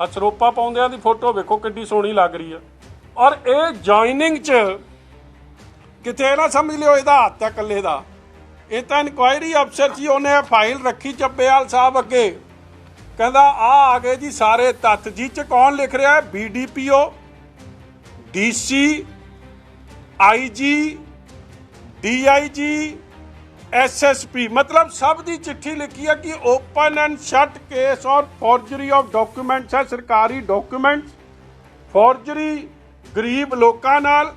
ਆ ਸਰੋਪਾ ਪਾਉਂਦਿਆਂ ਦੀ ਫੋਟੋ ਵੇਖੋ ਕਿੱਡੀ ਸੋਹਣੀ ਲੱਗ ਰਹੀ ਆ। ਔਰ ਇਹ ਜੁਆਇਨਿੰਗ 'ਚ ਕਿਤੇ ਨਾ ਸਮਝ ਲਿਓ ਇਹਦਾ ਹੱਥ ਹੈ ਇਕੱਲੇ ਦਾ। ਇਹ ਤਾਂ ਇਨਕੁਆਇਰੀ ਅਫਸਰ ਜੀ, ਉਹਨੇ ਫਾਈਲ ਰੱਖੀ ਚੱਬੇਵਾਲ ਸਾਹਿਬ ਅੱਗੇ। ਕਹਿੰਦਾ, ਆ ਆ ਗਏ ਜੀ ਸਾਰੇ ਤੱਥ ਜੀ, ਚ ਕੌਣ ਲਿਖ ਰਿਹਾ ਹੈ? BDPO DC IG DIG SSP ਮਤਲਬ ਸਭ ਦੀ ਚਿੱਠੀ ਲਿਖੀ ਹੈ ਕਿ ਓਪਨ ਐਂਡ ਸ਼ਟ ਕੇਸ ਔਰ ਫੋਰਜਰੀ ਆਫ ਡਾਕੂਮੈਂਟਸ ਹੈ, ਸਰਕਾਰੀ ਡਾਕੂਮੈਂਟਸ ਫੋਰਜਰੀ ਗਰੀਬ ਲੋਕਾਂ ਨਾਲ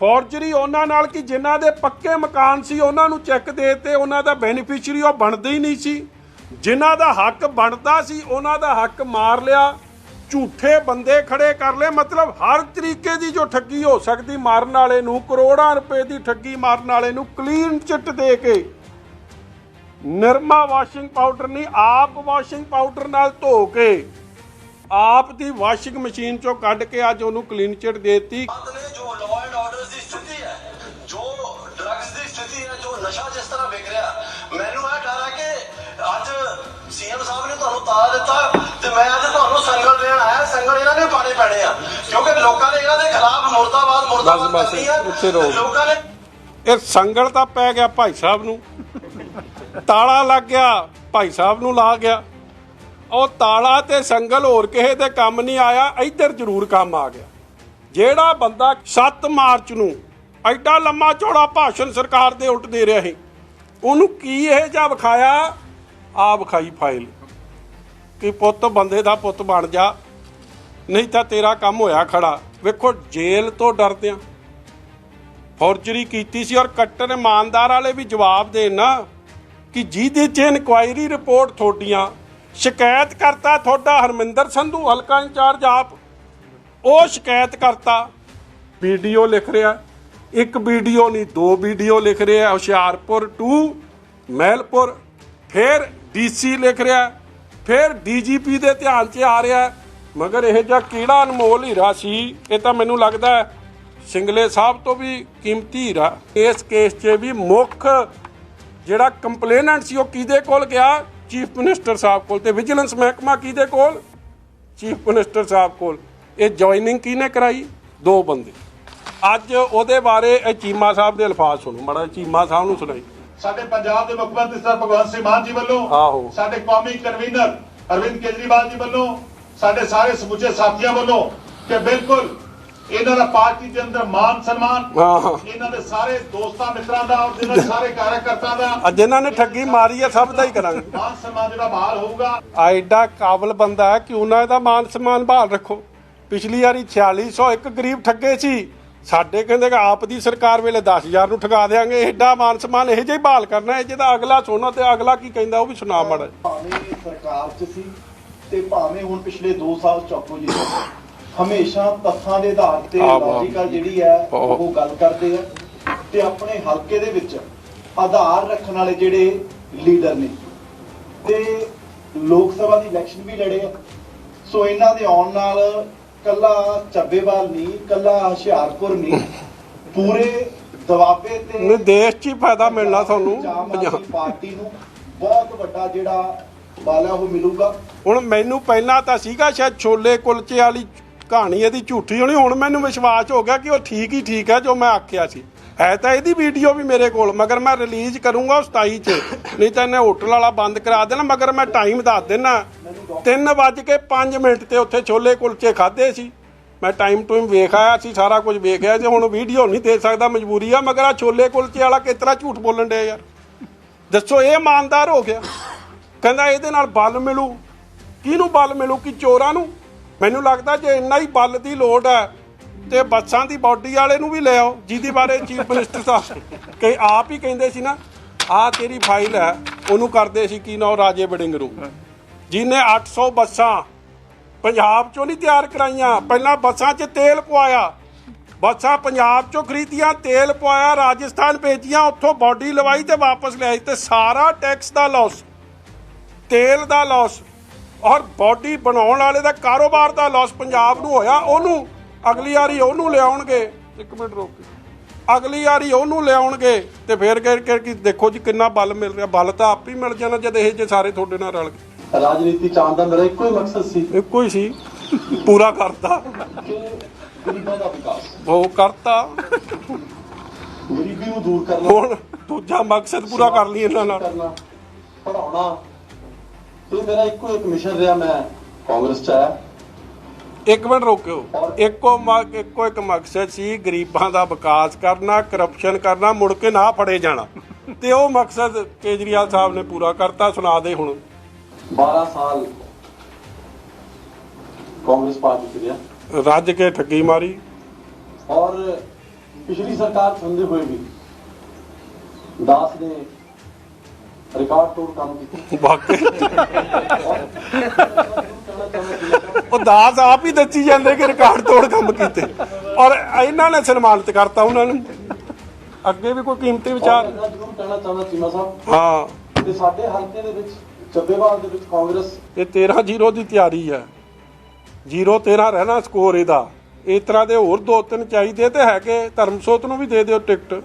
ਫੋਰਜਰੀ ਉਹਨਾਂ ਨਾਲ ਕਿ ਜਿਨ੍ਹਾਂ ਦੇ ਪੱਕੇ ਮਕਾਨ ਸੀ, ਉਹਨਾਂ ਨੂੰ ਚੈੱਕ ਦੇ ਤੇ ਉਹਨਾਂ ਦਾ ਬੈਨੀਫੀਸ਼ੀਅਰੀ ਉਹ ਬਣਦੇ ਹੀ ਨਹੀਂ ਸੀ। ਜਿਨ੍ਹਾਂ ਦਾ ਹੱਕ ਬਣਦਾ ਸੀ, ਉਹਨਾਂ ਦਾ ਹੱਕ ਮਾਰ ਲਿਆ। ਝੂਠੇ ਬੰਦੇ ਖੜੇ ਕਰ ਲਏ। ਮਤਲਬ ਹਰ ਤਰੀਕੇ ਦੀ ਜੋ ਠੱਗੀ ਹੋ ਸਕਦੀ, ਮਾਰਨ ਵਾਲੇ ਨੂੰ, ਕਰੋੜਾਂ ਰੁਪਏ ਦੀ ਠੱਗੀ ਮਾਰਨ ਵਾਲੇ ਨੂੰ ਕਲੀਨ ਚਿੱਟ ਦੇ ਕੇ। ਨਿਰਮਾ ਵਾਸ਼ਿੰਗ ਪਾਊਡਰ ਨਹੀਂ, ਆਪ ਵਾਸ਼ਿੰਗ ਪਾਊਡਰ ਨਾਲ ਧੋ ਕੇ, ਆਪ ਦੀ ਵਾਸ਼ਿੰਗ ਮਸ਼ੀਨ ਚੋਂ ਕੱਢ ਕੇ ਅੱਜ ਉਹਨੂੰ ਕਲੀਨ ਚਿੱਟ ਦੇਤੀ। ਜੋ ਲਾਅ ਐਂਡ ਆਰਡਰ ਦੀ ਸਥਿਤੀ ਹੈ, ਜੋ ਡਰੱਗਸ ਦੀ ਸਥਿਤੀ ਹੈ, ਜੋ ਨਸ਼ਾ ਜਿਸ ਤਰ੍ਹਾਂ ਵਿਕ ਰਿਹਾ, ਮੈਨੂੰ ਇਹ ਡਰ ਹੈ ਕਿ ਅੱਜ ਸੀਐਮ ਸਾਹਿਬ ਨੇ ਤੁਹਾਨੂੰ ਤਾਰ ਦਿੱਤਾ ਤੇ ਮੈਂ ਅੱਜ ਤੁਹਾਨੂੰ ਸੰਗਲ ਦੇਣ ਆਇਆ। ਸੰਗਲ ਇਹਨਾਂ ਨੇ ਪਾਣੇ ਪੈਣੇ ਆ। ਕਿਉਂਕਿ ਲੋਕਾਂ ਨੇ ਇਹਨਾਂ ਦੇ ਖਿਲਾਫ ਮੁਰਦਾਬਾਦ ਮੁਰਦਾਬਾਦ ਬਸ, ਕਰਨੀ ਆ। ਉੱਥੇ ਰਹੋ। ਲੋਕਾਂ ਨੇ ਇਹ ਸੰਗਲ ਤਾਂ ਪੈ ਗਿਆ ਭਾਈ ਸਾਹਿਬ ਨੂੰ। ਤਾਲਾ ਲੱਗ ਗਿਆ ਭਾਈ ਸਾਹਿਬ ਨੂੰ ਲਾ ਗਿਆ। ਉਹ ਤਾਲਾ ਤੇ ਸੰਗਲ ਹੋਰ ਕਿਸੇ ਦੇ ਕੰਮ ਨਹੀਂ ਆਇਆ ਇੱਧਰ ਜ਼ਰੂਰ ਕੰਮ ਆ ਗਿਆ। ਜਿਹੜਾ ਬੰਦਾ 7 ਮਾਰਚ ਨੂੰ ਐਡਾ ਲੰਮਾ ਚੌੜਾ ਭਾਸ਼ਣ ਸਰਕਾਰ ਦੇ ਉਲਟ ਦੇ ਰਿਹਾ ਸੀ ਉਹਨੂੰ ਕੀ ਇਹ ਜਾਂ ਵਿਖਾਇਆ? ਆ ਵਿਖਾਈ ਫਾਈਲ। ਕਿ ਪੁੱਤ ਬੰਦੇ ਦਾ ਪੁੱਤ ਬਣ ਜਾ। ਨਹੀਂ ਤਾਂ ਤੇਰਾ ਕੰਮ ਹੋਇਆ ਖੜਾ। ਵੇਖੋ, ਜੇਲ੍ਹ ਤੋਂ ਡਰਦੇ ਆ। ਫੋਰਜਰੀ ਕੀਤੀ ਸੀ ਔਰ ਕੱਟਰ ਇਮਾਨਦਾਰ ਵਾਲੇ ਵੀ ਜਵਾਬ ਦੇਣ ਨਾ ਕਿ ਜਿਹਦੇ 'ਚ ਇਨਕੁਆਇਰੀ ਰਿਪੋਰਟ ਤੁਹਾਡੀਆਂ, ਸ਼ਿਕਾਇਤ ਕਰਤਾ ਤੁਹਾਡਾ ਹਰਮਿੰਦਰ ਸੰਧੂ, ਹਲਕਾ ਇੰਚਾਰਜ ਆਪ। ਉਹ ਸ਼ਿਕਾਇਤ ਕਰਤਾ। ਵੀਡੀਓ ਲਿਖ ਰਿਹਾ। ਇੱਕ ਵੀਡੀਓ ਨਹੀਂ, ਦੋ ਵੀਡੀਓ ਲਿਖ ਰਿਹਾ। ਹੁਸ਼ਿਆਰਪੁਰ ਟੂ, ਮਹਿਲਪੁਰ। ਫਿਰ ਡੀਸੀ ਲਿਖ ਰਿਹਾ। ਫਿਰ ਡੀਜੀਪੀ ਦੇ ਧਿਆਨ 'ਚ ਆ ਰਿਹਾ ਮਗਰ ਇਹ ਜਿਹਾ ਕਿਹੜਾ ਅਨਮੋਲ ਹੀਰਾ ਸੀ, ਇਹ ਤਾਂ ਮੈਨੂੰ ਲੱਗਦਾ ਸਿੰਗਲੇ ਸਾਹਿਬ ਤੋਂ ਵੀ ਕੀਮਤੀ ਹੀਰਾ। ਇਸ ਕੇਸ 'ਚ ਵੀ ਮੁੱਖ ਜਿਹੜਾ ਕੰਪਲੇਨੈਂਟ ਸੀ ਉਹ ਕਿਹਦੇ ਕੋਲ ਗਿਆ? ਚੀਫ ਮਿਨਿਸਟਰ ਸਾਹਿਬ ਕੋਲ ਤੇ ਵਿਜੀਲੈਂਸ ਮਹਿਕਮਾ ਕਿਹਦੇ ਕੋਲ? ਚੀਫ ਮਿਨਿਸਟਰ ਸਾਹਿਬ ਕੋਲ। ਇਹ ਜੁਆਇਨਿੰਗ ਕਿਹਨੇ ਕਰਾਈ? ਦੋ ਬੰਦੇ। ਅੱਜ ਉਹਦੇ ਬਾਰੇ ਇਹ ਚੀਮਾ ਸਾਹਿਬ ਦੇ ਅਲਫਾਜ਼ ਸੁਣੋ। ਮੜਾ ਚੀਮਾ ਸਾਹਿਬ ਨੂੰ ਸੁਣਾਈ। ਸਾਡੇ ਪੰਜਾਬ ਦੇ ਮੁੱਖ ਮੰਤਰੀ ਸਰ ਭਗਵੰਤ ਸਿੰਘ ਮਾਨ ਜੀ ਵੱਲੋਂ ਆਹੋ। ਸਾਡੇ ਕੌਮੀ ਕਨਵੀਨਰ ਅਰਵਿੰਦ ਕੇਜਰੀਵਾਲ ਜੀ ਵੱਲੋਂ ਸਾਡੇ ਸਾਰੇ ਸਮੁੱਚੇ ਸਾਥੀਆਂ ਵੱਲੋਂ ਕਿ ਬਿਲਕੁਲ ਇਹਨਾਂ ਦਾ ਪਾਰਟੀ ਦੇ ਅੰਦਰ ਮਾਨ ਸਨਮਾਨ। ਇਹਨਾਂ ਦੇ ਸਾਰੇ ਦੋਸਤਾਂ ਮਿੱਤਰਾਂ ਦਾ ਔਰ ਜਿਹਨਾਂ ਸਾਰੇ ਕਾਰਜਕਰਤਾਵਾਂ ਦਾ ਜਿਨ੍ਹਾਂ ਨੇ ਠੱਗੀ ਮਾਰੀ ਹੈ ਸਭ ਦਾ ਹੀ ਕਰਾਂਗੇ ਮਾਨ ਸਨਮਾਨ ਜਿਹੜਾ ਬਹਾਲ ਹੋਊਗਾ ਐਡਾ ਕਾਬਲ ਬੰਦਾ ਹੈ ਕਿ ਉਹਨਾਂ ਦਾ ਮਾਨ ਸਨਮਾਨ ਬਹਾਲ ਰੱਖੋ ਪਿਛਲੀ ਵਾਰੀ 4600 ਇੱਕ ਗਰੀਬ ਠੱਗੇ ਸੀ ਸਾਡੇ ਕਹਿੰਦੇ ਕਿ ਆਪ ਦੀ ਸਰਕਾਰ ਵੇਲੇ 10000 ਨੂੰ ਠਗਾ ਦੇਾਂਗੇ ਐਡਾ ਮਾਨ ਸਨਮਾਨ ਇਹ ਜਿਹਾ ਬਹਾਲ ਕਰਨਾ ਹੈ ਜਿਹਦਾ ਅਗਲਾ ਸੋਨਾ ਤੇ ਅਗਲਾ ਕੀ ਕਹਿੰਦਾ ਉਹ ਵੀ ਸੁਣਾ ਮੜਾ ਭਾਵੇਂ ਸਰਕਾਰ 'ਚ ਸੀ ਤੇ ਭਾਵੇਂ ਹੁਣ ਪਿਛਲੇ 2 ਸਾਲ ਚੌਕੋ ਜੀ। ਹਮੇਸ਼ਾ ਤੱਥਾਂ ਦੇ ਆਧਾਰ ਤੇ। ਲੌਜੀਕਲ ਜਿਹੜੀ ਹੈ। ਉਹ ਗੱਲ ਕਰਦੇ ਆ ਤੇ ਆਪਣੇ ਹਲਕੇ ਦੇ ਵਿੱਚ ਆਧਾਰ ਰੱਖਣ ਵਾਲੇ ਜਿਹੜੇ ਲੀਡਰ ਨੇ ਤੇ ਲੋਕ ਸਭਾ ਦੀ ਇਲੈਕਸ਼ਨ ਵੀ ਲੜੇ ਆ ਸੋ ਇਹਨਾਂ ਦੇ ਆਉਣ ਨਾਲ ਕੱਲਾ ਚੱਬੇਵਾਲ ਨਹੀਂ ਕੱਲਾ ਹੁਸ਼ਿਆਰਪੁਰ ਨਹੀਂ ਪੂਰੇ ਦਵਾਬੇ ਤੇ ਨਹੀਂ ਦੇਸ਼ 'ਚ ਹੀ ਫਾਇਦਾ ਮਿਲਣਾ ਤੁਹਾਨੂੰ। ਪੰਜਾਬ ਪਾਰਟੀ ਨੂੰ ਬਹੁਤ ਵੱਡਾ ਜਿਹੜਾ ਬਾਲਾ ਉਹ ਮਿਲੂਗਾ। ਹੁਣ ਮੈਨੂੰ ਪਹਿਲਾਂ ਤਾਂ ਸੀਗਾ ਸ਼ਾਇਦ ਛੋਲੇ ਕੁਲਚੇ ਵਾਲੀ ਕਹਾਣੀ ਇਹਦੀ ਝੂਠੀ ਹੋਣੀ। ਹੁਣ ਮੈਨੂੰ ਵਿਸ਼ਵਾਸ ਹੋ ਗਿਆ ਕਿ ਉਹ ਠੀਕ ਹੀ ਠੀਕ ਹੈ ਜੋ ਮੈਂ ਆਖਿਆ ਸੀ। ਹੈ ਤਾਂ ਇਹਦੀ ਵੀਡੀਓ ਵੀ ਮੇਰੇ ਕੋਲ ਮਗਰ ਮੈਂ ਰਿਲੀਜ਼ ਕਰੂੰਗਾ ਉਹ 27 ਚ। ਨਹੀਂ ਤਾਂ ਇਹਨੇ ਹੋਟਲ ਵਾਲਾ ਬੰਦ ਕਰਾ ਦੇਣਾ ਮਗਰ ਮੈਂ ਟਾਈਮ ਦੱਸ ਦੇਣਾ 3 ਵੱਜ ਕੇ 5 ਮਿੰਟ ਤੇ ਉੱਥੇ ਛੋਲੇ ਕੁਲਚੇ ਖਾਦੇ ਸੀ। ਮੈਂ ਟਾਈਮ ਟੂਮ ਵੇਖ ਆਇਆ ਸੀ, ਸਾਰਾ ਕੁਝ ਵੇਖਿਆ ਜੇ, ਹੁਣ ਵੀਡੀਓ ਨਹੀਂ ਦੇ ਸਕਦਾ, ਮਜਬੂਰੀ ਆ, ਮਗਰ ਆ ਛੋਲੇ ਕੁਲਚੇ ਵਾਲਾ ਕਿਸ ਤਰ੍ਹਾਂ ਝੂਠ ਬੋਲਣ ਡਿਆ ਯਾਰ। ਦੱਸੋ, ਇਹ ਇਮਾਨਦਾਰ ਹੋ ਗਿਆ। ਕਹਿੰਦਾ ਇਹਦੇ ਨਾਲ ਬਲ ਮਿਲੂ। ਕਿਹਨੂੰ ਬਲ ਮਿਲੂ? ਕਿ ਚੋਰਾਂ ਨੂੰ? ਮੈਨੂੰ ਲੱਗਦਾ ਜੇ ਇੰਨਾ ਹੀ ਬਲ ਦੀ ਲੋੜ ਹੈ, ਤੇ ਬੱਸਾਂ ਦੀ ਬਾਡੀ ਵਾਲੇ ਨੂੰ ਵੀ ਲੈ ਆਓ, ਜਿਹਦੇ ਬਾਰੇ ਚੀਫ ਮਿਨਿਸਟਰ ਸਾਹਿਬ ਕਿ ਆਪ ਹੀ ਕਹਿੰਦੇ ਸੀ ਨਾ, ਆਹ ਤੇਰੀ ਫਾਈਲ ਹੈ, ਉਹਨੂੰ ਕਰਦੇ ਸੀ ਕੀ ਨਾ ਰਾਜੇ ਬੜਿੰਗ ਨੂੰ ਜਿਹਨੇ 800 ਬੱਸਾਂ ਪੰਜਾਬ ਚੋਂ ਨਹੀਂ ਤਿਆਰ ਕਰਾਈਆਂ ਪਹਿਲਾਂ ਬੱਸਾਂ 'ਚ ਤੇਲ ਪਵਾਇਆ। ਬੱਸਾਂ ਪੰਜਾਬ ਚੋਂ ਖਰੀਦੀਆਂ ਤੇਲ ਪਵਾਇਆ ਰਾਜਸਥਾਨ ਭੇਜੀਆਂ ਉੱਥੋਂ ਬਾਡੀ ਲਵਾਈ ਤੇ ਵਾਪਸ ਲਿਆਈ ਤੇ ਸਾਰਾ ਟੈਕਸ ਦਾ ਲਾਸ ਤੇਲ ਦਾ ਲਾਸ ਔਰ ਬਾਡੀ ਬਣਾਉਣ ਵਾਲੇ ਦਾ ਕਾਰੋਬਾਰ ਦਾ ਲਾਸ ਪੰਜਾਬ ਨੂੰ ਹੋਇਆ ਉਹਨੂੰ ਅਗਲੀ ਵਾਰੀ ਉਹਨੂੰ ਲਿਆਉਣਗੇ। ਇੱਕ ਮਿੰਟ ਰੁਕ। ਅਗਲੀ ਵਾਰੀ ਉਹਨੂੰ ਲਿਆਉਣਗੇ ਤੇ ਫੇਰ ਕੇ ਕਿ ਦੇਖੋ ਜੀ ਕਿੰਨਾ ਬਲ ਮਿਲ ਰਿਹਾ ਬਲ ਤਾਂ ਆਪ ਹੀ ਮਿਲ ਜਾਣਾ ਜਦ ਇਹ ਜੇ ਸਾਰੇ ਤੁਹਾਡੇ ਨਾਲ ਰਲ ਗਏ। ਰਾਜਨੀਤੀ ਚਾਹਣ ਦਾ ਮੇਰਾ ਇੱਕੋ ਹੀ ਮਕਸਦ ਸੀ। ਇੱਕੋ ਹੀ ਸੀ। ਪੂਰਾ ਕਰਤਾ। ਕਿ ਗਰੀਬਾਂ ਦਾ ਵਿਕਾਸ। ਉਹ ਕਰਤਾ। ਗਰੀਬੀ ਨੂੰ ਦੂਰ ਕਰਨਾ। ਹੁਣ ਦੂਜਾ ਮਕਸਦ ਪੂਰਾ ਕਰ ਲਈ ਇਹਨਾਂ ਨਾਲ। ਕਰਨਾ। ਪੜਾਉਣਾ ਇਹ ਮੇਰਾ ਇੱਕੋ ਇੱਕ ਮਿਸ਼ਨ ਰਿਹਾ ਮੈਂ ਕਾਂਗਰਸ ਚ ਆਇਆ। ਇੱਕ ਮਿੰਟ ਰੋਕਿਓ। ਇੱਕੋ ਮ- ਇੱਕੋ ਇੱਕ ਮਕਸਦ ਸੀ ਗਰੀਬਾਂ ਦਾ ਵਿਕਾਸ ਕਰਨਾ ਕਰਪਸ਼ਨ ਕਰਨਾ ਮੁੜ ਕੇ ਨਾ ਫੜੇ ਜਾਣਾ। ਤੇ ਉਹ ਮਕਸਦ ਕੇਜਰੀਵਾਲ ਸਾਹਿਬ ਨੇ ਪੂਰਾ ਕਰਤਾ ਸੁਣਾ ਦੇ ਹੁਣ। 12 ਸਾਲ ਕਾਂਗਰਸ ਪਾਰਟੀ ਚ ਰਿਹਾ। ਰੱਜ ਕੇ ਠੱਗੀ ਮਾਰੀ। ਔਰ ਪਿਛਲੀ ਸਰਕਾਰ ਚ ਹੁੰਦੇ ਹੋਏ ਵੀ ਦਾਸ ਨੇ ਰਿਕਾਰਡ ਤੋੜ ਕੰਮ ਕੀਤਾ। ਵਾਕਈ। ਉਹ ਦਾਸ ਆਪ ਹੀ ਦੱਸੀ ਜਾਂਦੇ ਕਿ ਰਿਕਾਰਡ ਤੋੜ ਕੰਮ ਕੀਤੇ। ਔਰ ਇਹਨਾਂ ਨੇ ਸਨਮਾਨਿਤ ਕਰਤਾ ਉਹਨਾਂ ਨੂੰ। ਅੱਗੇ ਵੀ ਕੋਈ ਕੀਮਤੀ ਵਿਚਾਰ ਮੈਂ ਜ਼ਰੂਰ ਕਹਿਣਾ ਚਾਹੁੰਦਾ ਚੀਮਾ ਸਾਹਿਬ ਹਾਂ। ਤੇ ਸਾਡੇ ਹਲਕੇ ਦੇ ਵਿੱਚ ਚੱਬੇਵਾਲ ਦੇ ਵਿੱਚ ਕਾਂਗਰਸ ਇਹ 13 ਜ਼ੀਰੋ ਦੀ ਤਿਆਰੀ ਹੈ। ਜ਼ੀਰੋ 13 ਰਹਿਣਾ ਸਕੋਰ ਇਹਦਾ। ਇਸ ਤਰ੍ਹਾਂ ਦੇ ਹੋਰ ਦੋ ਤਿੰਨ ਚਾਹੀਦੇ ਤੇ ਹੈਗੇ। ਧਰਮਸੋਤ ਨੂੰ ਵੀ ਦੇ ਦਿਓ ਟਿਕਟ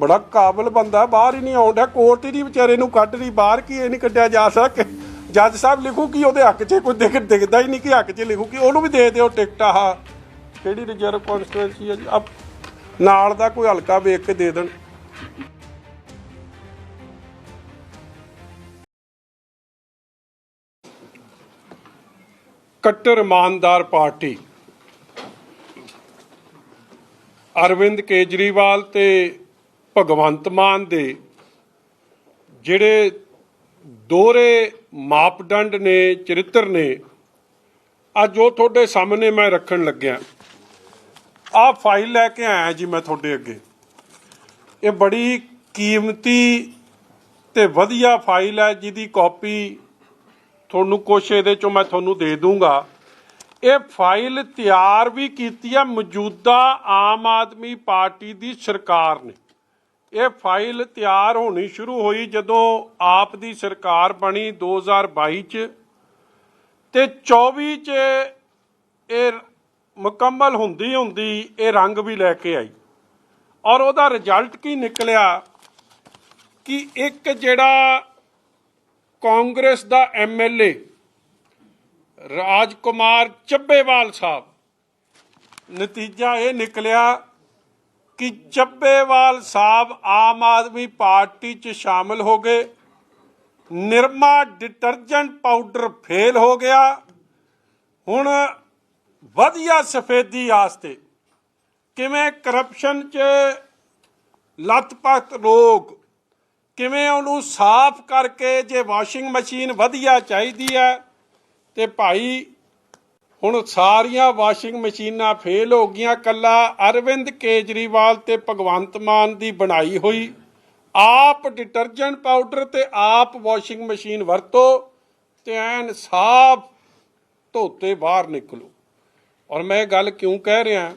ਬੜਾ ਕਾਬਲ ਬੰਦਾ, ਬਾਹਰ ਹੀ ਨਹੀਂ ਆਉਂਦਾ ਕੋਰਟ ਹੀ ਨਹੀਂ ਵਿਚਾਰੇ ਨੂੰ ਕੱਢ ਰਹੀ। ਬਾਹਰ ਕੀ ਇਹ ਨਹੀਂ ਕੱਢਿਆ ਜਾ ਸਕ। ਜੱਜ ਸਾਹਿਬ ਲਿਖੂ ਕਿ ਉਹਦੇ ਹੱਕ 'ਚ? ਕੋਈ ਦਿਖ ਦਿਖਦਾ ਹੀ ਨਹੀਂ ਕਿ ਹੱਕ 'ਚ ਲਿਖੂ ਕਿ। ਉਹਨੂੰ ਵੀ ਦੇ ਦਿਓ ਟਿਕਟ ਆਹ। ਕਿਹੜੀ ਰਿਜ਼ਰਵ ਕਨਸਟੀਟੂਐਂਸੀ ਹੈ ਜੀ? ਆਹ, ਨਾਲ ਦਾ ਕੋਈ ਹਲਕਾ ਵੇਖ ਕੇ ਦੇ ਦੇਣ। ਕੱਟਰ ਇਮਾਨਦਾਰ ਪਾਰਟੀ। ਅਰਵਿੰਦ ਕੇਜਰੀਵਾਲ ਤੇ ਭਗਵੰਤ ਮਾਨ ਦੇ ਜਿਹੜੇ ਦੋਹਰੇ ਮਾਪਦੰਡ ਨੇ, ਚਰਿੱਤਰ ਨੇ, ਅੱਜ ਉਹ ਤੁਹਾਡੇ ਸਾਹਮਣੇ ਮੈਂ ਰੱਖਣ ਲੱਗਿਆ। ਆਹ ਫਾਈਲ ਲੈ ਕੇ ਆਇਆ ਜੀ ਮੈਂ ਤੁਹਾਡੇ ਅੱਗੇ। ਇਹ ਬੜੀ ਕੀਮਤੀ ਤੇ ਵਧੀਆ ਫਾਈਲ ਹੈ, ਜਿਹਦੀ ਕਾਪੀ ਤੁਹਾਨੂੰ ਕੁਛ ਇਹਦੇ ਚੋਂ ਮੈਂ ਤੁਹਾਨੂੰ ਦੇ ਦੂੰਗਾ। ਇਹ ਫਾਈਲ ਤਿਆਰ ਵੀ ਕੀਤੀ ਆ, ਮੌਜੂਦਾ ਆਮ ਆਦਮੀ ਪਾਰਟੀ ਦੀ ਸਰਕਾਰ ਨੇ। ਇਹ ਫਾਈਲ ਤਿਆਰ ਹੋਣੀ ਸ਼ੁਰੂ ਹੋਈ ਜਦੋਂ ਆਪ ਦੀ ਸਰਕਾਰ ਬਣੀ 2022 ਚ। ਤੇ 24 ਚ ਇਹ ਮੁਕੰਮਲ ਹੁੰਦੀ ਹੁੰਦੀ ਇਹ ਰੰਗ ਵੀ ਲੈ ਕੇ ਆਈ। ਔਰ ਉਹਦਾ ਰਿਜ਼ਲਟ ਕੀ ਨਿਕਲਿਆ? ਕਿ ਇੱਕ ਜਿਹੜਾ ਕਾਂਗਰਸ ਦਾ ਐਮਐਲਏ ਰਾਜਕੁਮਾਰ ਚੱਬੇਵਾਲ ਸਾਹਿਬ। ਨਤੀਜਾ ਇਹ ਨਿਕਲਿਆ ਕਿ ਚੱਬੇਵਾਲ ਸਾਹਿਬ ਆਮ ਆਦਮੀ ਪਾਰਟੀ 'ਚ ਸ਼ਾਮਲ ਹੋ ਗਏ। ਨਿਰਮਾ ਡਿਟਰਜੈਂਟ ਪਾਊਡਰ ਫੇਲ ਹੋ ਗਿਆ। ਹੁਣ ਵਧੀਆ ਸਫੇਦੀ ਆਸਤੇ ਕਿਵੇਂ ਕਰਪਸ਼ਨ 'ਚ ਲੱਤਪੱਤ ਲੋਕ ਕਿਵੇਂ ਉਹਨੂੰ ਸਾਫ਼ ਕਰਕੇ ਜੇ ਵਾਸ਼ਿੰਗ ਮਸ਼ੀਨ ਵਧੀਆ ਚਾਹੀਦੀ ਹੈ, ਤੇ ਭਾਈ ਹੁਣ ਸਾਰੀਆਂ ਵਾਸ਼ਿੰਗ ਮਸ਼ੀਨਾਂ ਫੇਲ ਹੋ ਗਈਆਂ, ਕੱਲਾ ਅਰਵਿੰਦ ਕੇਜਰੀਵਾਲ ਤੇ ਭਗਵੰਤ ਮਾਨ ਦੀ ਬਣਾਈ ਹੋਈ। ਆਪ ਡਿਟਰਜੈਂਟ ਪਾਊਡਰ ਤੇ ਆਪ ਵਾਸ਼ਿੰਗ ਮਸ਼ੀਨ ਵਰਤੋ ਤੇ ਐਨ ਸਾਫ਼ ਧੋਤੇ ਬਾਹਰ ਨਿਕਲੋ। ਔਰ ਮੈਂ ਇਹ ਗੱਲ ਕਿਉਂ ਕਹਿ ਰਿਹਾ?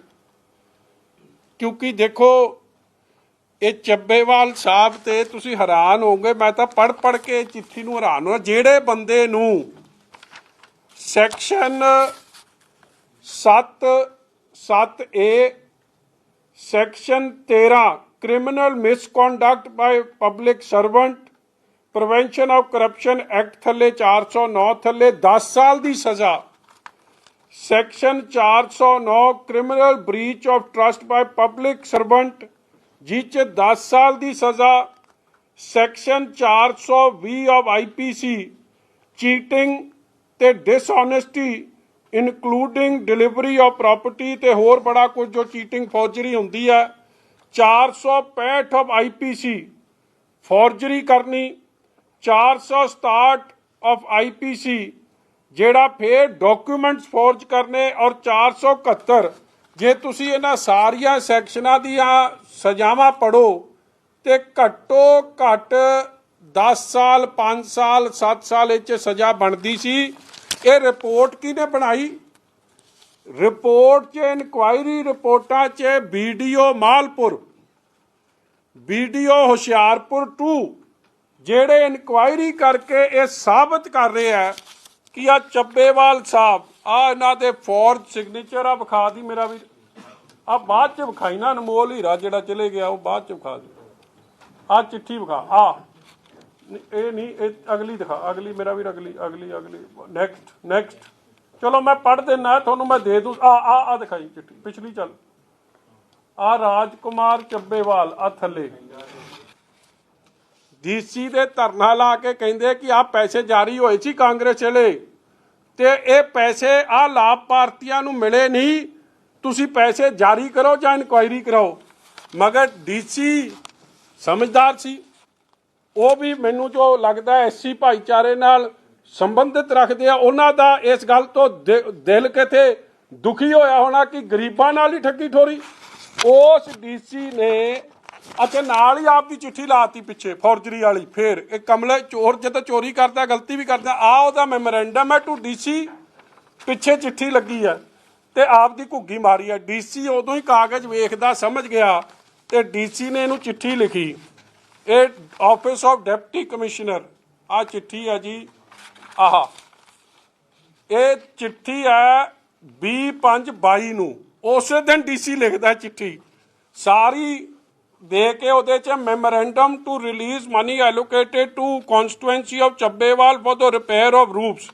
ਕਿਉਂਕਿ ਦੇਖੋ ਇਹ ਚੱਬੇਵਾਲ ਸਾਹਿਬ ਤੇ ਤੁਸੀਂ ਹੈਰਾਨ ਹੋਗੇ ਮੈਂ ਤਾਂ ਪੜ ਪੜ ਕੇ ਚਿੱਠੀ ਨੂੰ ਹੈਰਾਨ ਹੋਇਆ। ਜਿਹੜੇ ਬੰਦੇ ਨੂੰ section 7 7A section 13 criminal misconduct by public servant prevention of corruption act ਥੱਲੇ 409 ਥੱਲੇ 10 ਸਾਲ ਦੀ ਸਜ਼ਾ। Section 409 criminal breach of trust by public servant ਜਿਸ 'ਚ 10 ਸਾਲ ਦੀ ਸਜ਼ਾ ਸੈਕਸ਼ਨ 420 ਆਫ ਆਈਪੀਸੀ ਚੀਟਿੰਗ ਤੇ dishonesty including delivery of property ਤੇ ਹੋਰ ਬੜਾ ਕੁਝ ਜੋ ਚੀਟਿੰਗ ਫੌਜਰੀ ਹੁੰਦੀ ਹੈ 465 ਆਫ ਆਈਪੀਸੀ ਫੌਰਜਰੀ ਕਰਨੀ 467 ਆਫ ਆਈਪੀਸੀ ਜਿਹੜਾ ਫੇਰ ਡਾਕੂਮੈਂਟਸ ਫੋਰਜ ਕਰਨੇ ਔਰ 471 ਜੇ ਤੁਸੀਂ ਇਹਨਾਂ ਸਾਰੀਆਂ ਸੈਕਸ਼ਨਾਂ ਦੀਆਂ ਸਜ਼ਾਵਾਂ ਪੜੋ ਤੇ ਘੱਟੋ ਘੱਟ 10 ਸਾਲ 5 ਸਾਲ 7 ਸਾਲ ਇਹ 'ਚ ਸਜ਼ਾ ਬਣਦੀ ਸੀ। ਇਹ ਰਿਪੋਰਟ ਕਿਹਨੇ ਬਣਾਈ? ਰਿਪੋਰਟ 'ਚ, ਇਨਕੁਆਇਰੀ ਰਿਪੋਰਟਾਂ 'ਚ ਵੀਡੀਓ ਮਾਲਪੁਰ ਵੀਡੀਓ ਹੁਸ਼ਿਆਰਪੁਰ 2 ਜਿਹੜੇ ਇਨਕੁਆਇਰੀ ਕਰਕੇ ਇਹ ਸਾਬਤ ਕਰ ਰਹੇ ਆ ਕਿ ਆ ਚੱਬੇਵਾਲ ਸਾਹਿਬ ਆ ਇਹਨਾਂ ਦੇ ਫੋਰਜ ਸਿਗਨੇਚਰ ਆ, ਵਿਖਾ ਦੀ ਮੇਰਾ ਵੀ ਆ ਬਾਅਦ ਚ ਵਿਖਾਈ ਨਾ ਅਨਮੋਲ ਹੀਰਾ ਜਿਹੜਾ ਚਲੇ ਗਿਆ, ਉਹ ਬਾਅਦ ਚ ਵਿਖਾ ਦੇ ਆ ਚਿੱਠੀ ਵਿਖਾ, ਆ। ਇਹ ਨਹੀਂ ਇਹ ਅਗਲੀ ਦਿਖਾ, ਅਗਲੀ, ਮੇਰਾ ਵੀ ਅਗਲੀ ਅਗਲੀ ਅਗਲੀ ਨੈਕਸਟ ਨੈਕਸਟ ਚਲੋ ਮੈਂ ਪੜ੍ਹ ਦੇਣਾ ਤੁਹਾਨੂੰ ਮੈਂ ਦੇ ਦੂੰ। ਆ ਆ ਆ ਦਿਖਾਈ ਚਿੱਠੀ, ਪਿਛਲੀ ਚੱਲ। ਆ ਰਾਜਕੁਮਾਰ ਚੱਬੇਵਾਲ, ਆ ਥੱਲੇ। ਡੀਸੀ ਦੇ ਧਰਨਾ ਲਾ ਕੇ ਕਹਿੰਦੇ ਕਿ ਆ ਪੈਸੇ ਜਾਰੀ ਹੋਏ ਸੀ ਕਾਂਗਰਸ ਵੇਲੇ। ਤੇ ਇਹ ਪੈਸੇ ਆ ਲਾਭਪਾਤਰੀਆਂ ਨੂੰ ਮਿਲੇ ਨਹੀਂ। ਤੁਸੀਂ ਪੈਸੇ ਜਾਰੀ ਕਰੋ ਜਾਂ ਇਨਕੁਆਇਰੀ ਕਰਾਓ। ਮਗਰ ਡੀਸੀ ਸਮਝਦਾਰ ਸੀ। ਉਹ ਵੀ ਮੈਨੂੰ ਜੋ ਲੱਗਦਾ ਐਸਸੀ ਭਾਈਚਾਰੇ ਨਾਲ ਸੰਬੰਧਿਤ ਰੱਖਦੇ ਆ, ਉਹਨਾਂ ਦਾ ਇਸ ਗੱਲ ਤੋਂ ਦਿ- ਦਿਲ ਕਿਤੇ ਦੁਖੀ ਹੋਇਆ ਹੋਣਾ ਕਿ ਗਰੀਬਾਂ ਨਾਲ ਹੀ ਠੱਗੀ ਠੋਰੀ। ਉਸ ਡੀਸੀ ਨੇ ਅੱਛਾ, ਨਾਲ ਹੀ ਆਪ ਦੀ ਚਿੱਠੀ ਲਾਤੀ ਪਿੱਛੇ, ਫੌਰਜਰੀ ਵਾਲੀ, ਫੇਰ। ਇਹ ਕਮਲੇ ਚੋਰ ਜਦੋਂ ਚੋਰੀ ਕਰਦਾ, ਗਲਤੀ ਵੀ ਕਰਦਾ, ਆ ਉਹਦਾ ਮੈਮੋਰੈਂਡਮ ਹੈ ਟੂ ਡੀਸੀ ਪਿੱਛੇ ਚਿੱਠੀ ਲੱਗੀ ਹੈ। ਤੇ ਆਪ ਘੁੱਗੀ ਮਾਰੀ ਹੈ। ਡੀਸੀ ਉਦੋਂ ਹੀ ਕਾਗਜ਼ ਵੇਖਦਾ, ਸਮਝ ਗਿਆ, ਤੇ ਡੀਸੀ ਨੇ ਇਹਨੂੰ ਚਿੱਠੀ ਲਿਖੀ। ਇਹ ਆਫਿਸ ਆਫ ਡਿਪਟੀ ਕਮਿਸ਼ਨਰ ਆ ਚਿੱਠੀ ਹੈ ਜੀ, ਆਹ। ਇਹ ਚਿੱਠੀ ਹੈ 2522 ਨੂੰ। ਉਸੇ ਦਿਨ ਡੀਸੀ ਲਿਖਦਾ ਚਿੱਠੀ। ਸਾਰੀ ਦੇ ਕੇ ਉਹਦੇ ਚ memorandum to release money allocated to constituency of Chabbewal for the repair of roofs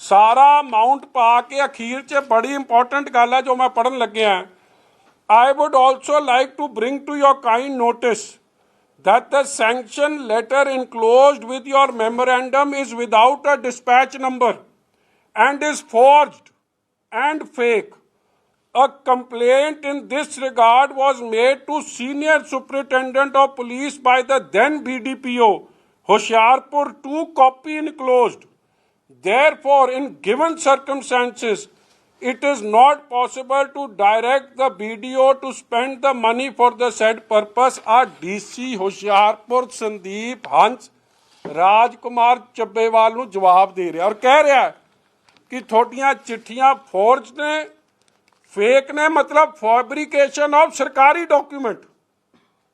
ਸਾਰਾ ਅਮਾਉਂਟ ਪਾ ਕੇ ਅਖੀਰ 'ਚ ਬੜੀ ਇੰਪੋਰਟੈਂਟ ਗੱਲ ਹੈ ਜੋ ਮੈਂ ਪੜਨ ਲੱਗਿਆ I would also like to bring to your kind notice that the sanction letter enclosed with your memorandum is without a dispatch number and is forged and fake. A complaint in this regard was made to Senior Superintendent of Police by the then BDPO, Hoshiarpur 2 copy enclosed. Therefore, in given circumstances, it is not possible to direct the BDO to spend the money for the said purpose. A DC Hoshiarpur Sandeep Hans ਰਾਜਕੁਮਾਰ ਚੱਬੇਵਾਲ ਨੂੰ ਜਵਾਬ ਦੇ ਰਿਹਾ ਔਰ ਕਹਿ ਰਿਹਾ ਕਿ ਤੁਹਾਡੀਆਂ ਚਿੱਠੀਆਂ ਫੋਰਜ ਨੇ ਫੇਕ ਨੇ ਮਤਲਬ ਫੈਬਰੀਕੇਸ਼ਨ ਆਫ ਸਰਕਾਰੀ ਡਾਕੂਮੈਂਟ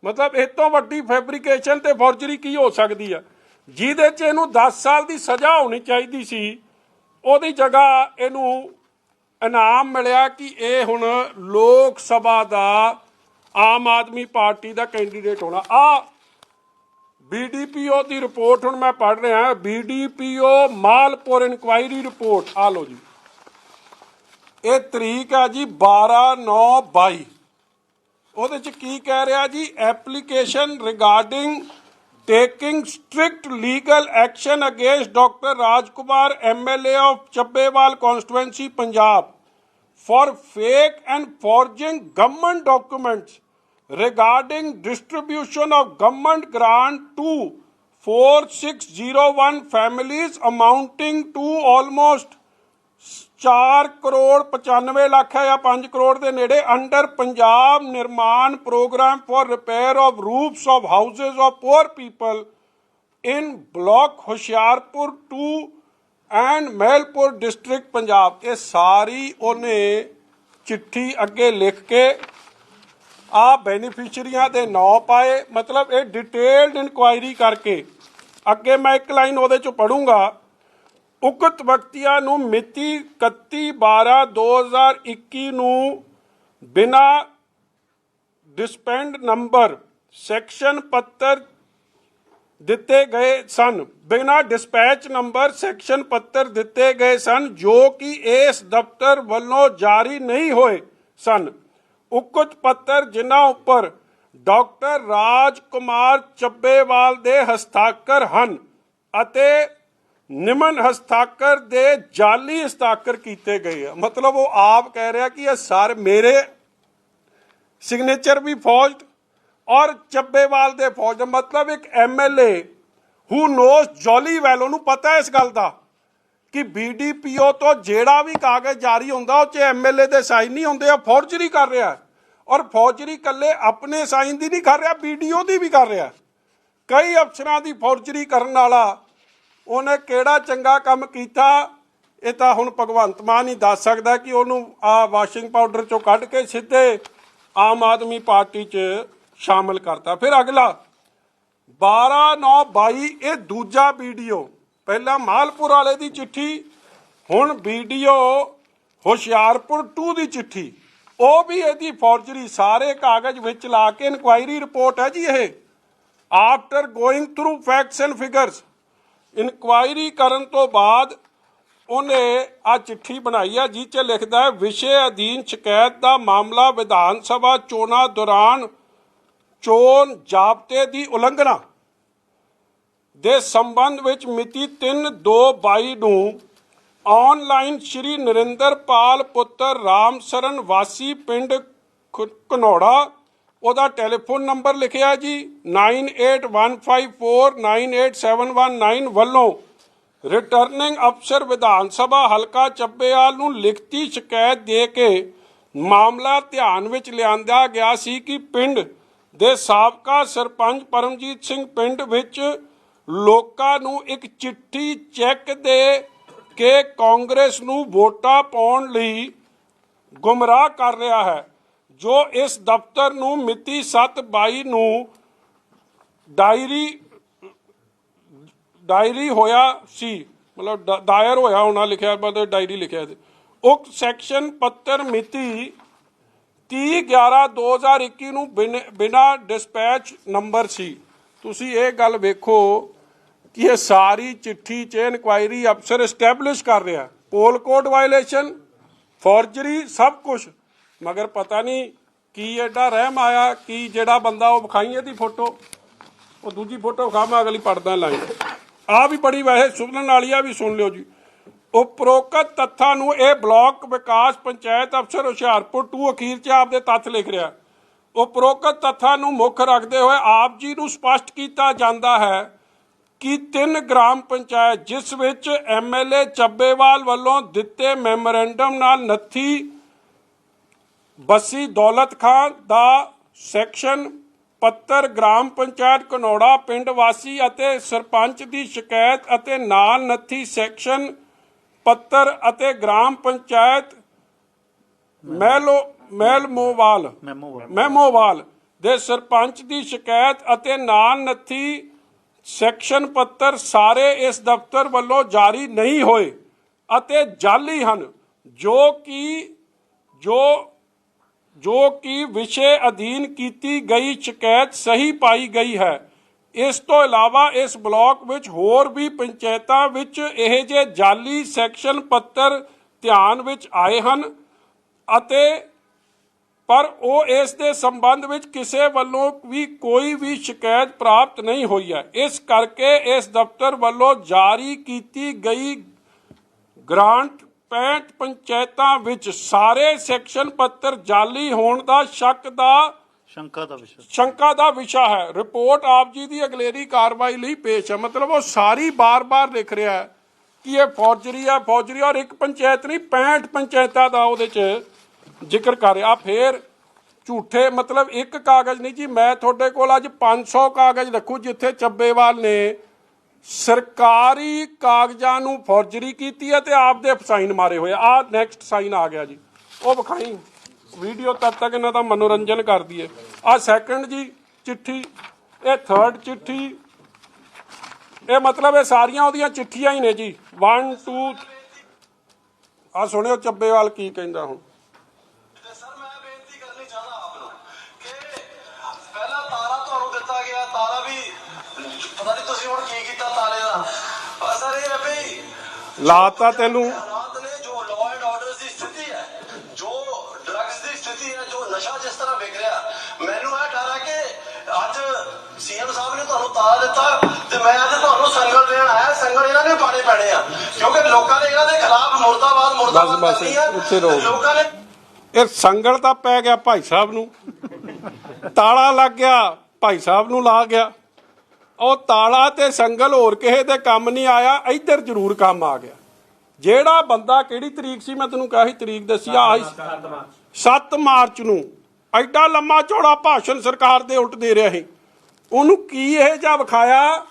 ਮਤਲਬ ਇਹ ਤੋਂ ਵੱਡੀ ਫੈਬਰੀਕੇਸ਼ਨ ਤੇ ਫੋਰਜਰੀ ਕੀ ਹੋ ਸਕਦੀ ਆ? ਜਿਹਦੇ 'ਚ ਇਹਨੂੰ 10 ਸਾਲ ਦੀ ਸਜ਼ਾ ਹੋਣੀ ਚਾਹੀਦੀ ਸੀ, ਉਹਦੀ ਜਗ੍ਹਾ ਇਹਨੂੰ ਇਨਾਮ ਮਿਲਿਆ ਕਿ ਇਹ ਹੁਣ ਲੋਕ ਸਭਾ ਦਾ ਆਮ ਆਦਮੀ ਪਾਰਟੀ ਦਾ ਕੈਂਡੀਡੇਟ ਹੋਣਾ। ਆ ਬੀਡੀਪੀਓ ਦੀ ਰਿਪੋਰਟ ਹੁਣ ਮੈਂ ਪੜ੍ਹ ਰਿਹਾ। ਬੀਡੀਪੀਓ ਮਾਲਪੁਰ ਇਨਕੁਆਇਰੀ ਰਿਪੋਰਟ ਆ ਲਓ ਜੀ। ਇਹ ਤਰੀਕ ਆ ਜੀ 12 9 22 ਉਹਦੇ ਚ ਕੀ ਕਹਿ ਰਿਹਾ ਜੀ application regarding taking strict legal action against doctor Rajkumar MLA of Chabbewal constituency Punjab for fake and forging government documents regarding distribution of government grant to 4601 families amounting to almost 4 crore 95 lakh ਹੈ ਜਾਂ 5 ਕਰੋੜ ਦੇ ਨੇੜੇ under Punjab Nirman program for repair of roofs of houses of poor people in block Hoshiarpur 2 and Mahilpur district Punjab. ਇਹ ਸਾਰੀ ਉਹਨੇ ਚਿੱਠੀ ਅੱਗੇ ਲਿਖ ਕੇ ਆ ਬੈਨੀਫੀਸ਼ੀਅਰੀਆਂ ਦੇ ਨਾਂ ਪਾਏ। ਮਤਲਬ ਇਹ ਡਿਟੇਲਡ ਇਨਕੁਆਇਰੀ ਕਰਕੇ। ਅੱਗੇ ਮੈਂ ਇੱਕ ਲਾਈਨ ਉਹਦੇ 'ਚ ਪੜੂੰਗਾ ਉਕਤ ਵਿਅਕਤੀਆਂ ਨੂੰ ਮਿਤੀ 31/12/2021 ਨੂੰ ਬਿਨਾ ਡਿਸਪੈਂਡ ਨੰਬਰ ਸੈਕਸ਼ਨ ਪੱਤਰ ਦਿੱਤੇ ਗਏ ਸਨ। ਬਿਨਾ ਡਿਸਪੈਚ ਨੰਬਰ ਸੈਕਸ਼ਨ ਪੱਤਰ ਦਿੱਤੇ ਗਏ ਸਨ, ਜੋ ਕਿ ਇਸ ਦਫ਼ਤਰ ਵੱਲੋਂ ਜਾਰੀ ਨਹੀਂ ਹੋਏ ਸਨ। ਉਕਤ ਪੱਤਰ ਜਿਨ੍ਹਾਂ ਉੱਪਰ ਡਾਕਟਰ ਰਾਜ ਕੁਮਾਰ ਚੱਬੇਵਾਲ ਦੇ ਹਸਤਾਖਰ ਹਨ ਅਤੇ ਨਿਮਨ ਹਸਤਾਖਰ ਦੇ ਜਾਲੀ ਹਸਤਾਖਰ ਕੀਤੇ ਗਏ ਆ। ਮਤਲਬ ਉਹ ਆਪ ਕਹਿ ਰਿਹਾ ਕਿ ਇਹ ਸਰ ਮੇਰੇ ਸਿਗਨੇਚਰ ਵੀ ਫੌਜਡ ਔਰ ਚੱਬੇਵਾਲ ਦੇ ਫੌਜ ਮਤਲਬ ਇੱਕ MLA who knows jolly well ਉਹਨੂੰ ਪਤਾ ਇਸ ਗੱਲ ਦਾ ਕਿ ਬੀਡੀਪੀਓ ਤੋਂ ਜਿਹੜਾ ਵੀ ਕਾਗਜ਼ ਜਾਰੀ ਹੁੰਦਾ, ਉਹ 'ਚ ਐਮਐਲਏ ਦੇ ਸਾਈਨ ਨਹੀਂ ਹੁੰਦੇ ਆ ਫੌਰਜਰੀ ਕਰ ਰਿਹਾ ਔਰ ਫੌਰਜਰੀ ਕੱਲੇ ਆਪਣੇ ਸਾਈਨ ਦੀ ਨਹੀਂ ਕਰ ਰਿਹਾ ਬੀਡੀਓ ਦੀ ਵੀ ਕਰ ਰਿਹਾ ਕਈ ਅਫਸਰਾਂ ਦੀ ਫੌਰਜਰੀ ਕਰਨ ਵਾਲਾ ਉਹਨੇ ਕਿਹੜਾ ਚੰਗਾ ਕੰਮ ਕੀਤਾ? ਇਹ ਤਾਂ ਹੁਣ ਭਗਵੰਤ ਮਾਨ ਹੀ ਦੱਸ ਸਕਦਾ ਕਿ ਉਹਨੂੰ ਆ ਵਾਸ਼ਿੰਗ ਪਾਊਡਰ ਚੋਂ ਕੱਢ ਕੇ ਸਿੱਧੇ ਆਮ ਆਦਮੀ ਪਾਰਟੀ 'ਚ ਸ਼ਾਮਲ ਕਰਤਾ। ਫਿਰ ਅਗਲਾ 12 9 22 ਇਹ ਦੂਜਾ ਵੀਡੀਓ। ਪਹਿਲਾਂ ਮਾਲਪੁਰ ਵਾਲੇ ਦੀ ਚਿੱਠੀ, ਹੁਣ ਵੀਡੀਓ ਹੁਸ਼ਿਆਰਪੁਰ 2 ਦੀ ਚਿੱਠੀ। ਉਹ ਵੀ ਇਹਦੀ ਫੌਰਜਰੀ ਸਾਰੇ ਕਾਗਜ਼ ਵਿੱਚ ਲਾ ਕੇ ਇਨਕੁਆਇਰੀ ਰਿਪੋਰਟ ਹੈ ਜੀ ਇਹ। After going through facts and figures inquiry ਕਰਨ ਤੋਂ ਬਾਅਦ ਉਹਨੇ ਆ ਚਿੱਠੀ ਬਣਾਈ ਆ, ਜਿਹ 'ਚ ਲਿਖਦਾ ਹੈ, ਵਿਸ਼ੇ ਅਧੀਨ ਸ਼ਿਕਾਇਤ ਦਾ ਮਾਮਲਾ ਵਿਧਾਨ ਸਭਾ ਚੋਣਾਂ ਦੌਰਾਨ ਚੋਣ ਜਾਬਤੇ ਦੀ ਉਲੰਘਣਾ ਦੇ ਸੰਬੰਧ ਵਿੱਚ ਮਿਤੀ 3/2/22 ਨੂੰ ਆਨਲਾਈਨ ਸ਼੍ਰੀ ਨਰਿੰਦਰਪਾਲ ਪੁੱਤਰ ਰਾਮ ਸਰਨ ਵਾਸੀ ਪਿੰਡ ਖੁ- ਘਨੌੜਾ ਉਹਦਾ ਟੈਲੀਫੋਨ ਨੰਬਰ ਲਿਖਿਆ ਜੀ 9815498719 ਵੱਲੋਂ ਰਿਟਰਨਿੰਗ ਅਫਸਰ ਵਿਧਾਨ ਸਭਾ ਹਲਕਾ ਚੱਬੇਵਾਲ ਨੂੰ ਲਿਖਤੀ ਸ਼ਿਕਾਇਤ ਦੇ ਕੇ ਮਾਮਲਾ ਧਿਆਨ ਵਿੱਚ ਲਿਆਂਦਾ ਗਿਆ ਸੀ ਕਿ ਪਿੰਡ ਦੇ ਸਾਬਕਾ ਸਰਪੰਚ ਪਰਮਜੀਤ ਸਿੰਘ ਪਿੰਡ ਵਿੱਚ ਲੋਕਾਂ ਨੂੰ ਇੱਕ ਚਿੱਠੀ ਚੈੱਕ ਦੇ ਕੇ ਕਾਂਗਰਸ ਨੂੰ ਵੋਟਾਂ ਪਾਉਣ ਲਈ ਗੁੰਮਰਾਹ ਕਰ ਰਿਹਾ ਹੈ। ਜੋ ਇਸ ਦਫ਼ਤਰ ਨੂੰ ਮਿਤੀ 7/22 ਨੂੰ ਡਾਇਰੀ ਡਾਇਰੀ ਹੋਇਆ ਸੀ, ਮਤਲਬ ਦਾਇਰ ਹੋਇਆ ਹੋਣਾ ਲਿਖਿਆ ਬਤੇ ਡਾਇਰੀ ਲਿਖਿਆ ਤੇ ਉਕਤ ਸੈਕਸ਼ਨ ਪੱਤਰ ਮਿਤੀ 30 11 2021 ਨੂੰ ਬਿਨ- ਬਿਨਾਂ ਡਿਸਪੈਚ ਨੰਬਰ ਸੀ। ਤੁਸੀਂ ਇਹ ਗੱਲ ਵੇਖੋ ਕਿ ਇਹ ਸਾਰੀ ਚਿੱਠੀ 'ਚ ਇਨਕੁਆਇਰੀ ਅਫਸਰ ਐਸਟੈਬਲਿਸ਼ ਕਰ ਰਿਹਾ। ਪੋਲ ਕੋਡ ਵਾਇਲੇਸ਼ਨ ਫੋਰਜਰੀ ਸਭ ਕੁਝ ਮਗਰ ਪਤਾ ਨਹੀਂ ਕੀ ਐਡਾ ਰਹਿਮ ਆਇਆ, ਕਿ ਜਿਹੜਾ ਬੰਦਾ ਉਹ ਵਿਖਾਈ ਇਹਦੀ ਫੋਟੋ। ਉਹ ਦੂਜੀ ਫੋਟੋ ਵਿਖਾ, ਮੈਂ ਅਗਲੀ ਪੜਦਾ ਲਾਈਨ ਆ ਵੀ ਬੜੀ ਵੈਸੇ ਸੁਣਨ ਵਾਲੀ ਆ, ਵੀ ਸੁਣ ਲਿਓ ਜੀ। ਉਪਰੋਕਤ ਤੱਥਾਂ ਨੂੰ ਇਹ ਬਲਾਕ ਵਿਕਾਸ ਪੰਚਾਇਤ ਅਫਸਰ ਹੁਸ਼ਿਆਰਪੁਰ 2 ਅਖੀਰ 'ਚ ਆਪ ਦੇ ਤੱਥ ਲਿਖ ਰਿਹਾ। ਉਪਰੋਕਤ ਤੱਥਾਂ ਨੂੰ ਮੁੱਖ ਰੱਖਦੇ ਹੋਏ ਆਪ ਜੀ ਨੂੰ ਸਪਸ਼ਟ ਕੀਤਾ ਜਾਂਦਾ ਹੈ ਕਿ ਤਿੰਨ ਗ੍ਰਾਮ ਪੰਚਾਇਤ ਜਿਸ ਵਿੱਚ ਐਮਐਲਏ ਚੱਬੇਵਾਲ ਵੱਲੋਂ ਦਿੱਤੇ ਮੈਮੋਰੈਂਡਮ ਨਾਲ ਨੱਥੀ ਬੱਸੀ ਦੌਲਤ ਖਾਨ ਦਾ ਸੈਕਸ਼ਨ ਪੱਤਰ ਗ੍ਰਾਮ ਪੰਚਾਇਤ ਕਨੌੜਾ ਪਿੰਡ ਵਾਸੀ ਅਤੇ ਸਰਪੰਚ ਦੀ ਸ਼ਿਕਾਇਤ ਅਤੇ ਨਾਲ ਨੱਥੀ ਸੈਕਸ਼ਨ ਪੱਤਰ ਅਤੇ ਗ੍ਰਾਮ ਪੰਚਾਇਤ ਮਹਿਲੋ ਮਹਿਲਮੋਵਾਲ ਮਹਿਮੋਵਾਲ ਦੇ ਸਰਪੰਚ ਦੀ ਸ਼ਿਕਾਇਤ ਅਤੇ ਨਾਲ ਨੱਥੀ ਸੈਕਸ਼ਨ ਪੱਤਰ ਸਾਰੇ ਇਸ ਦਫ਼ਤਰ ਵੱਲੋਂ ਜਾਰੀ ਨਹੀਂ ਹੋਏ ਅਤੇ ਜਾਲੀ ਹਨ ਜੋ ਕਿ ਜੋ ਜੋ ਕਿ ਵਿਸ਼ੇ ਅਧੀਨ ਕੀਤੀ ਗਈ ਸ਼ਿਕਾਇਤ ਸਹੀ ਪਾਈ ਗਈ ਹੈ। ਇਸ ਤੋਂ ਇਲਾਵਾ ਇਸ ਬਲਾਕ ਵਿੱਚ ਹੋਰ ਵੀ ਪੰਚਾਇਤਾਂ ਵਿੱਚ ਇਹ ਜੇ ਜਾਲੀ ਸੈਕਸ਼ਨ ਪੱਤਰ ਧਿਆਨ ਵਿੱਚ ਆਏ ਹਨ ਅਤੇ ਪਰ ਉਹ ਇਸ ਦੇ ਸੰਬੰਧ ਵਿੱਚ ਕਿਸੇ ਵੱਲੋਂ ਵੀ ਕੋਈ ਵੀ ਸ਼ਿਕਾਇਤ ਪ੍ਰਾਪਤ ਨਹੀਂ ਹੋਈ ਹੈ। ਇਸ ਕਰਕੇ ਇਸ ਦਫ਼ਤਰ ਵੱਲੋਂ ਜਾਰੀ ਕੀਤੀ ਗਈ ਗ੍ਰਾਂਟ 65 ਪੰਚਾਇਤਾਂ ਵਿੱਚ ਸਾਰੇ ਸੈਕਸ਼ਨ ਪੱਤਰ ਜਾਲੀ ਹੋਣ ਦਾ ਸ਼ੱਕ ਦਾ ਸ਼ੰਕਾ ਦਾ ਵਿਸ਼ਾ। ਸ਼ੰਕਾ ਦਾ ਵਿਸ਼ਾ ਹੈ। ਰਿਪੋਰਟ ਆਪ ਜੀ ਦੀ ਅਗਲੇਰੀ ਕਾਰਵਾਈ ਲਈ ਪੇਸ਼ ਹੈ। ਮਤਲਬ ਉਹ ਸਾਰੀ ਬਾਰ-ਬਾਰ ਲਿਖ ਰਿਹਾ ਹੈ ਕਿ ਇਹ ਫੌਜਰੀ ਹੈ ਫੌਜਰੀ ਔਰ ਇੱਕ ਪੰਚਾਇਤ ਨਹੀਂ 65 ਪੰਚਾਇਤਾਂ ਦਾ ਉਹਦੇ 'ਚ ਜ਼ਿਕਰ ਕਰ ਰਿਹਾ। ਫੇਰ ਝੂਠੇ ਮਤਲਬ ਇੱਕ ਕਾਗਜ਼ ਨਹੀਂ ਜੀ ਮੈਂ ਤੁਹਾਡੇ ਕੋਲ ਅੱਜ 500 ਕਾਗਜ਼ ਰੱਖੂ ਜਿੱਥੇ ਚੱਬੇਵਾਲ ਨੇ ਸਰਕਾਰੀ ਕਾਗਜ਼ਾਂ ਨੂੰ ਫੌਰਜਰੀ ਕੀਤੀ ਹੈ ਤੇ ਆਪ ਦੇ ਸਾਈਨ ਮਾਰੇ ਹੋਏ ਆ। ਨੈਕਸਟ ਸਾਈਨ ਆ ਗਿਆ ਜੀ। ਉਹ ਵਿਖਾਈ। ਵੀਡੀਓ ਤਦ ਤੱਕ ਇਹਨਾਂ ਦਾ ਮਨੋਰੰਜਨ ਕਰਦੀ ਹੈ ਆ ਸੈਕੰਡ ਜੀ ਚਿੱਠੀ, ਇਹ ਥਰਡ ਚਿੱਠੀ। ਇਹ ਮਤਲਬ ਇਹ ਸਾਰੀਆਂ ਉਹਦੀਆਂ ਚਿੱਠੀਆਂ ਹੀ ਨੇ ਜੀ। 1 2 ਆ ਸੁਣਿਓ ਚੱਬੇਵਾਲ ਕੀ ਕਹਿੰਦਾ ਹੁਣ। ਲਾਤਾ ਤੈਨੂੰ। ਹਾਲਾਤ ਨੇ ਜੋ ਲਾਅ ਐਂਡ ਆਰਡਰ ਦੀ ਸਥਿਤੀ ਹੈ ਜੋ ਡਰੱਗਸ ਦੀ ਸਥਿਤੀ ਹੈ ਜੋ ਨਸ਼ਾ ਜਿਸ ਤਰ੍ਹਾਂ ਵਿਕ ਰਿਹਾ ਮੈਨੂੰ ਇਹ ਡਰ ਹੈ ਕਿ ਅੱਜ ਸੀਐਮ ਸਾਹਿਬ ਨੇ ਤੁਹਾਨੂੰ ਤਾਰਾ ਦਿੱਤਾ ਤੇ ਮੈਂ ਅੱਜ ਤੁਹਾਨੂੰ ਸੰਗਲ ਦੇਣ ਆਇਆ ਸੰਗਲ ਇਹਨਾਂ ਨੇ ਪਾਣੇ ਪੈਣੇ ਆ। ਕਿਉਂਕਿ ਲੋਕਾਂ ਨੇ ਇਹਨਾਂ ਦੇ ਖਿਲਾਫ ਮੁਰਦਾਬਾਦ ਮੁਰਦਾਬਾਦ ਬਸ, ਕਰਨੀ ਹੈ ਉੱਥੇ ਰਹੋ। ਤੇ ਲੋਕਾਂ ਨੇ ਇਹ ਸੰਗਲ ਤਾਂ ਪੈ ਗਿਆ ਭਾਈ ਸਾਹਿਬ ਨੂੰ। ਤਾਲਾ ਲੱਗ ਗਿਆ ਭਾਈ ਸਾਹਿਬ ਨੂੰ ਲਾ ਗਿਆ। ਉਹ ਤਾਲਾ ਤੇ ਸੰਗਲ ਹੋਰ ਕਿਸੇ ਦੇ ਕੰਮ ਨਹੀਂ ਆਇਆ, ਇੱਧਰ ਜ਼ਰੂਰ ਕੰਮ ਆ ਗਿਆ। ਜਿਹੜਾ ਬੰਦਾ ਕਿਹੜੀ ਤਰੀਕ ਸੀ, ਮੈਂ ਤੈਨੂੰ ਕਿਹਾ ਸੀ ਤਰੀਕ ਦੱਸੀ ਆ 7 ਮਾਰਚ ਨੂੰ, ਐਡਾ ਲੰਮਾ ਚੌੜਾ ਭਾਸ਼ਣ ਸਰਕਾਰ ਦੇ ਉਲਟ ਦੇ ਰਿਹਾ ਸੀ। ਉਹਨੂੰ ਕੀ ਇਹ ਜਾ ਵਿਖਾਇਆ?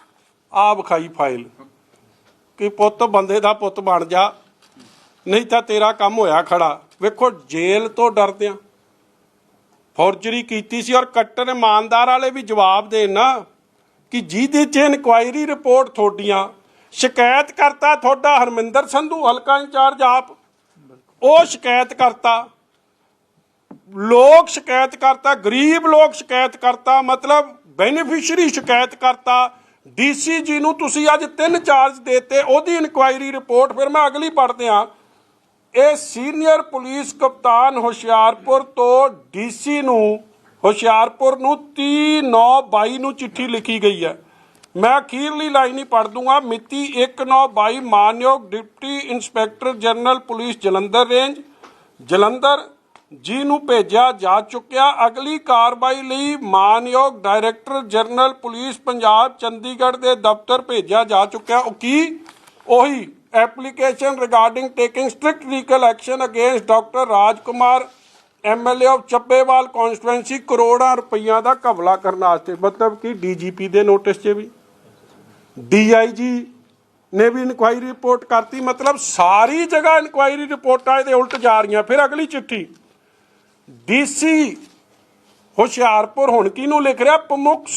ਆ ਵਿਖਾਈ ਫਾਈਲ। ਕਿ ਪੁੱਤ ਬੰਦੇ ਦਾ ਪੁੱਤ ਬਣ ਜਾ, ਨਹੀਂ ਤਾਂ ਤੇਰਾ ਕੰਮ ਹੋਇਆ ਖੜਾ। ਵੇਖੋ, ਜੇਲ੍ਹ ਤੋਂ ਡਰਦਿਆਂ। ਆ ਫੌਰਜਰੀ ਕੀਤੀ ਸੀ ਔਰ ਕੱਟਰ ਇਮਾਨਦਾਰ ਵਾਲੇ ਵੀ ਜਵਾਬ ਦੇਣ ਨਾ। ਕਿ ਜਿਹਦੇ ਚ ਇਨਕੁਆਇਰੀ ਰਿਪੋਰਟ ਤੁਹਾਡੀਆਂ, ਸ਼ਿਕਾਇਤ ਕਰਤਾ ਤੁਹਾਡਾ ਹਰਮਿੰਦਰ ਸੰਧੂ, ਹਲਕਾ ਇੰਚਾਰਜ ਆਪ, ਉਹ ਸ਼ਿਕਾਇਤ ਕਰਤਾ। ਲੋਕ ਸ਼ਿਕਾਇਤ ਕਰਤਾ, ਗਰੀਬ ਲੋਕ ਸ਼ਿਕਾਇਤ ਕਰਤਾ, ਮਤਲਬ ਬੈਨੀਫੀਸ਼ੀਅਰੀ ਸ਼ਿਕਾਇਤ ਕਰਤਾ। ਡੀਸੀ ਜੀ ਨੂੰ ਤੁਸੀਂ ਅੱਜ ਤਿੰਨ ਚਾਰਜ ਦੇਤੇ, ਉਹਦੀ ਇਨਕੁਆਇਰੀ ਰਿਪੋਰਟ ਫਿਰ ਮੈਂ ਅਗਲੀ ਪੜ੍ਹਦੇ ਹਾਂ। ਇਹ ਸੀਨੀਅਰ ਪੁਲਿਸ ਕਪਤਾਨ ਹੁਸ਼ਿਆਰਪੁਰ ਤੋਂ ਡੀਸੀ ਨੂੰ ਹੁਸ਼ਿਆਰਪੁਰ ਨੂੰ 3922 ਨੂੰ ਚਿੱਠੀ ਲਿਖੀ ਗਈ ਹੈ। ਮੈਂ ਅਖੀਰਲੀ ਲਾਈਨ ਹੀ ਪੜ੍ਹ ਦੂੰਗਾ। ਮਿਤੀ 1922 ਮਾਨਯੋਗ deputy inspector general police Jalandhar range. Jalandhar, ji ਨੂੰ ਭੇਜਿਆ ਜਾ ਚੁੱਕਿਆ। ਅਗਲੀ ਕਾਰਵਾਈ ਲਈ ਮਾਨਯੋਗ director general police Punjab Chandigarh ਦੇ ਦਫ਼ਤਰ ਭੇਜਿਆ ਜਾ ਚੁੱਕਿਆ। ਉਹ ਕੀ? ਉਹੀ application regarding taking strict legal action against doctor Rajkumar MLA of Chabbewal constituency ਕਰੋੜਾਂ ਰੁਪਈਆ ਦਾ ਘਬਲਾ ਕਰਨ ਵਾਸਤੇ, ਮਤਲਬ ਕਿ ਡੀਜੀਪੀ ਦੇ ਨੋਟਿਸ 'ਚ ਵੀ। ਡੀਆਈਜੀ ਨੇ ਵੀ ਇਨਕੁਆਇਰੀ ਰਿਪੋਰਟ ਕਰਤੀ, ਮਤਲਬ ਸਾਰੀ ਜਗ੍ਹਾ ਇਨਕੁਆਇਰੀ ਰਿਪੋਰਟਾਂ ਇਹਦੇ ਉਲਟ ਜਾ ਰਹੀਆਂ। ਫਿਰ ਅਗਲੀ ਚਿੱਠੀ ਡੀਸੀ ਹੁਸ਼ਿਆਰਪੁਰ ਹੁਣ ਕਿਹਨੂੰ ਲਿਖ ਰਿਹਾ? ਪ੍ਰਮੁੱਖ